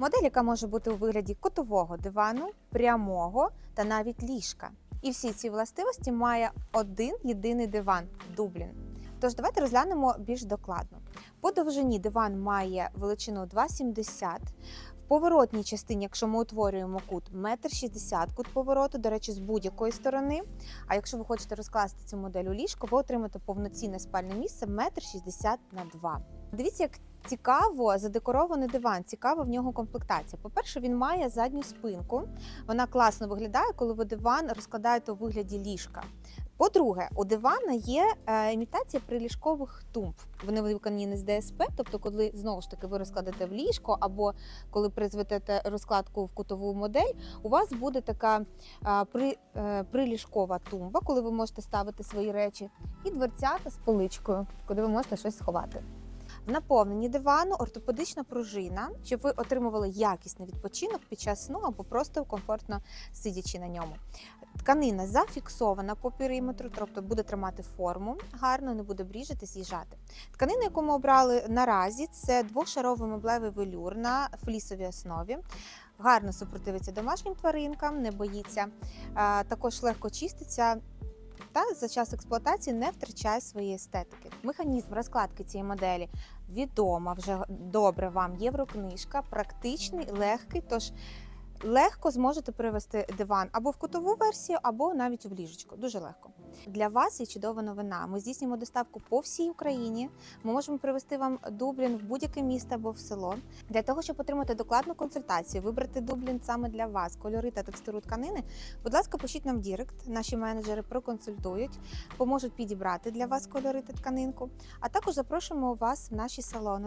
Модель, яка може бути у вигляді котового дивану, прямого та навіть ліжка. І всі ці властивості має один єдиний диван Дублін. Тож давайте розглянемо більш докладно. По довжині диван має величину 2,70. В поворотній частині, якщо ми утворюємо кут, 1,60 м кут повороту, до речі, з будь-якої сторони. А якщо ви хочете розкласти цю модель у ліжко, ви отримаєте повноцінне спальне місце 1,60 м на 2 Дивіться, як цікаво задекорований диван, цікава в нього комплектація. По-перше, він має задню спинку. Вона класно виглядає, коли ви диван розкладаєте у вигляді ліжка. По-друге, у дивана є е, імітація приліжкових тумб. Вони виконані не з ДСП, тобто, коли знову ж таки ви розкладете в ліжко, або коли призведете розкладку в кутову модель, у вас буде така е, при, е, приліжкова тумба, коли ви можете ставити свої речі, і дверцята з поличкою, куди ви можете щось сховати. В наповненні дивану ортопедична пружина, щоб ви отримували якісний відпочинок під час сну або просто комфортно сидячи на ньому. Тканина зафіксована по периметру, тобто буде тримати форму гарно, не буде бріжити, з'їжджати. Тканина, яку ми обрали наразі, це двошаровий меблевий велюр на флісовій основі. Гарно супротивиться домашнім тваринкам, не боїться, також легко чиститься. Та за час експлуатації не втрачає своєї естетики. Механізм розкладки цієї моделі відома вже добре вам єврокнижка, практичний, легкий. Тож легко зможете перевести диван або в кутову версію, або навіть в ліжечко. Дуже легко. Для вас є чудова новина. Ми здійснюємо доставку по всій Україні. Ми можемо привезти вам Дублін в будь-яке місто або в село. Для того, щоб отримати докладну консультацію, вибрати Дублін саме для вас, кольори та текстуру тканини. Будь ласка, пишіть нам Дірект. Наші менеджери проконсультують, поможуть підібрати для вас кольори та тканинку. А також запрошуємо вас в наші салони.